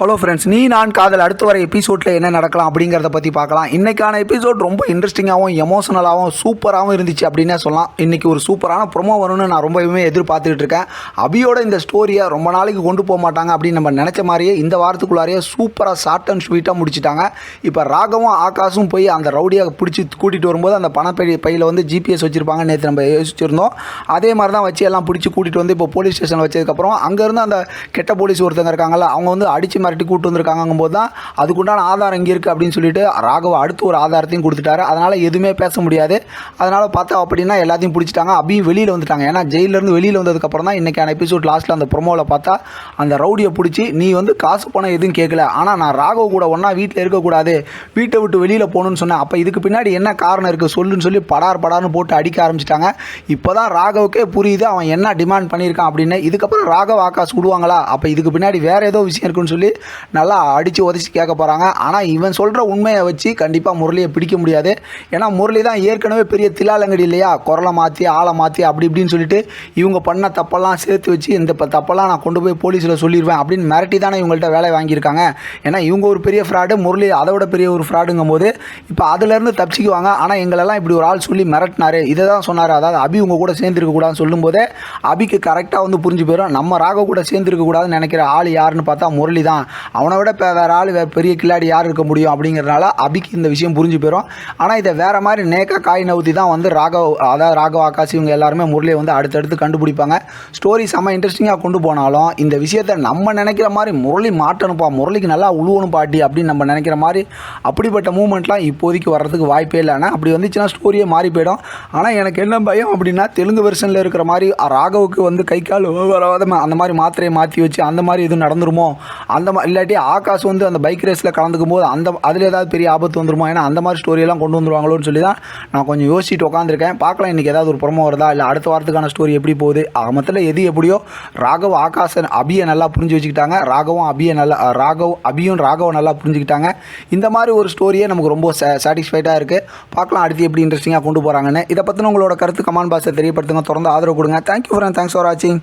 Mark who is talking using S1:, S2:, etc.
S1: Hello friends நீ நான் காதல் அடுத்து வர எபிசோடில் என்ன நடக்கலாம் அப்படிங்கிறத பற்றி பார்க்கலாம். இன்றைக்கான எபிசோட் ரொம்ப இன்ட்ரெஸ்டிங்காகவும் எமோஷனலாகவும் சூப்பராகவும் இருந்துச்சு அப்படின்னே சொல்லலாம். இன்றைக்கி ஒரு சூப்பரான ப்ரொமோ வரும்னு நான் ரொம்பவுமே எதிர்பார்த்துக்கிட்டு இருக்கேன். அபியோட இந்த ஸ்டோரியை ரொம்ப நாளைக்கு கொண்டு போக மாட்டாங்க அப்படின்னு நம்ம நினச்ச மாதிரியே இந்த வாரத்துக்குள்ளாரையே சூப்பராக ஷார்ட் அண்ட் ஸ்வீட்டாக முடிச்சிட்டாங்க. இப்போ ராகவும் ஆகாஷும் போய் அந்த ரவுடியை பிடிச்சி கூட்டிகிட்டு வரும்போது அந்த பணப்பை பையில் வந்து ஜிபிஎஸ் வச்சுருப்பாங்க. நேற்று நம்ம யோசிச்சிருந்தோம். அதே மாதிரி தான் வச்சு எல்லாம் பிடிச்சி கூட்டிகிட்டு வந்து இப்போ போலீஸ் ஸ்டேஷன் வச்சதுக்கப்புறம் அங்கேருந்து அந்த கெட்ட போலீஸ் ஒருத்தங்க இருக்காங்கல்ல அவங்க வந்து அடித்து மிரட்டி கூட்டு வந்திருக்காங்கும் போது தான் அதுக்குண்டான ஆதாரம் இங்கே இருக்குது அப்படின்னு சொல்லிட்டு ராகவா அடுத்து ஒரு ஆதாரத்தையும் கொடுத்துட்டாரு. அதனால் எதுவுமே பேச முடியாது. அதனால் பார்த்தா அப்படின்னா எல்லாத்தையும் பிடிச்சிட்டாங்க. அபியும் வெளியில் வந்துட்டாங்க. ஏன்னா ஜெயிலிருந்து வெளியில் வந்ததுக்கப்புறம் தான் இன்றைக்கான எபிசோட் லாஸ்ட்டில் அந்த ப்ரொமோவில் பார்த்தா அந்த ரவுடியை பிடிச்சி நீ வந்து காசு பணம் எதுவும் கேட்கல. ஆனால் நான் ராகவ கூட ஒன்றா வீட்டில் இருக்கக்கூடாது. வீட்டை விட்டு வெளியில் போகணும்னு சொன்னேன். அப்போ இதுக்கு பின்னாடி என்ன காரணம் இருக்குது சொல்லுன்னு சொல்லி படார் படார்னு போட்டு அடிக்க ஆரம்பிச்சிட்டாங்க. இப்போ தான் ராகவுக்கே புரியுது. அவன் என்ன டிமாண்ட் பண்ணியிருக்கான் அப்படின்னு. இதுக்கப்புறம் ராகவ் ஆகாஷ் விடுவாங்களா? அப்போ இதுக்கு பின்னாடி வேறு ஏதோ விஷயம் இருக்குன்னு சொல்லி நல்லா அடித்து உதச்சி கேட்க போகிறாங்க ஆனால் இவன் சொல்கிற உண்மையை வச்சு கண்டிப்பாக முரளியை பிடிக்க முடியாது. ஏன்னா முரளி தான் ஏற்கனவே பெரிய தில்லாலங்கடி இல்லையா? குரலை மாற்றி ஆளை மாற்றி அப்படி இப்படின்னு சொல்லிட்டு இவங்க பண்ண தப்பெல்லாம் சேர்த்து வச்சு இந்த தப்பெல்லாம் நான் கொண்டு போய் போலீஸில் சொல்லிடுவேன் அப்படின்னு மிரட்டி தானே இவங்கள்ட்ட வேலை வாங்கியிருக்காங்க. ஏன்னா இவங்க ஒரு பெரிய ஃப்ராடு முரளி அதை விட பெரிய ஒரு ஃப்ராடுங்கும் போது இப்போ அதுலேருந்து தப்பிச்சுக்குவாங்க. ஆனால் எங்களெல்லாம் இப்படி ஒரு ஆள் சொல்லி மிரட்டினாரு. இதை தான் சொன்னார். அதாவது அபி உங்க கூட சேர்ந்துருக்கக்கூடாதுன்னு சொல்லும்போதே அபிக்கு கரெக்டாக வந்து புரிஞ்சு போயிடும் நம்ம ராக கூட சேர்ந்துருக்கக்கூடாதுன்னு நினைக்கிற ஆள் யாருன்னு பார்த்தா முரளி தான். அவனை விட இப்போ வேறு ஆள் வே பெரிய கில்லாடி யார் இருக்க முடியும் அப்படிங்கிறனால அபிக்கு இந்த விஷயம் புரிஞ்சு போயிடும் ஆனால் இதை வேறு மாதிரி நேக்கா காய் நவுத்தி தான் வந்து ராகவ் அதாவது ராகவ் ஆகாஷ் இவங்க எல்லாருமே முரளியை வந்து அடுத்தடுத்து கண்டுபிடிப்பாங்க. ஸ்டோரி செம்ம இன்ட்ரெஸ்டிங்காக கொண்டு போனாலும் இந்த விஷயத்தை நம்ம நினைக்கிற மாதிரி முரளி மாட்டணும்ப்பா முரளிக்கு நல்லா உழுவணும் பாட்டி அப்படின்னு நம்ம நினைக்கிற மாதிரி அப்படிப்பட்ட மூமெண்ட்லாம் இப்போதைக்கு வர்றதுக்கு வாய்ப்பே இல்லைன்னா அப்படி வந்துச்சுன்னா ஸ்டோரியே மாறி போயிடும். ஆனால் எனக்கு என்ன பயம் அப்படின்னா தெலுங்கு வெர்ஷனில் இருக்கிற மாதிரி ராகவுக்கு வந்து கை கால் அந்த மாதிரி மாத்திரையை மாற்றி வச்சு அந்த மாதிரி எதுவும் நடந்துருமோ? அந்த மாதிரி இல்லாட்டி ஆகாஷ் வந்து அந்த பைக் ரேஸில் கலந்துக்கும் போது அந்த அதில் ஏதாவது பெரிய ஆபத்து வந்துருமா? ஏன்னா அந்த மாதிரி ஸ்டோரியெல்லாம் கொண்டு வந்துருவாங்களோன்னு சொல்லி தான் நான் கொஞ்சம் யோசிச்சுட்டு உட்காந்துருக்கேன் பார்க்கலாம் இன்றைக்கி ஏதாவது ஒரு ப்ரொமோ வருதா? இல்லை அடுத்த வாரத்துக்கான ஸ்டோரி எப்படி போகுது? மொத்தத்தில் எது எப்படியோ ராகவ் ஆகாஷன் அபியை நல்லா புரிஞ்சு வச்சுக்கிட்டாங்க. ராகவும் அபியை நல்லா ராகவ் அபியும் ராகவும் நல்லா புரிஞ்சுக்கிட்டாங்க. இந்த மாதிரி ஒரு ஸ்டோரியே நமக்கு ரொம்ப சாட்டிஸ்ஃபைடாக இருக்குது பார்க்கலாம் அடுத்து எப்படி இன்ட்ரெஸ்டிங்காக கொண்டு போகிறாங்கன்னு இதை பற்றின உங்களோட கருத்து கமான் பாஸை தெரியப்படுத்துங்க. தொடர்ந்து ஆதரவு கொடுங்க. தேங்க்யூ ஃபார் தேங்க்ஸ் ஃபார் வாட்சிங்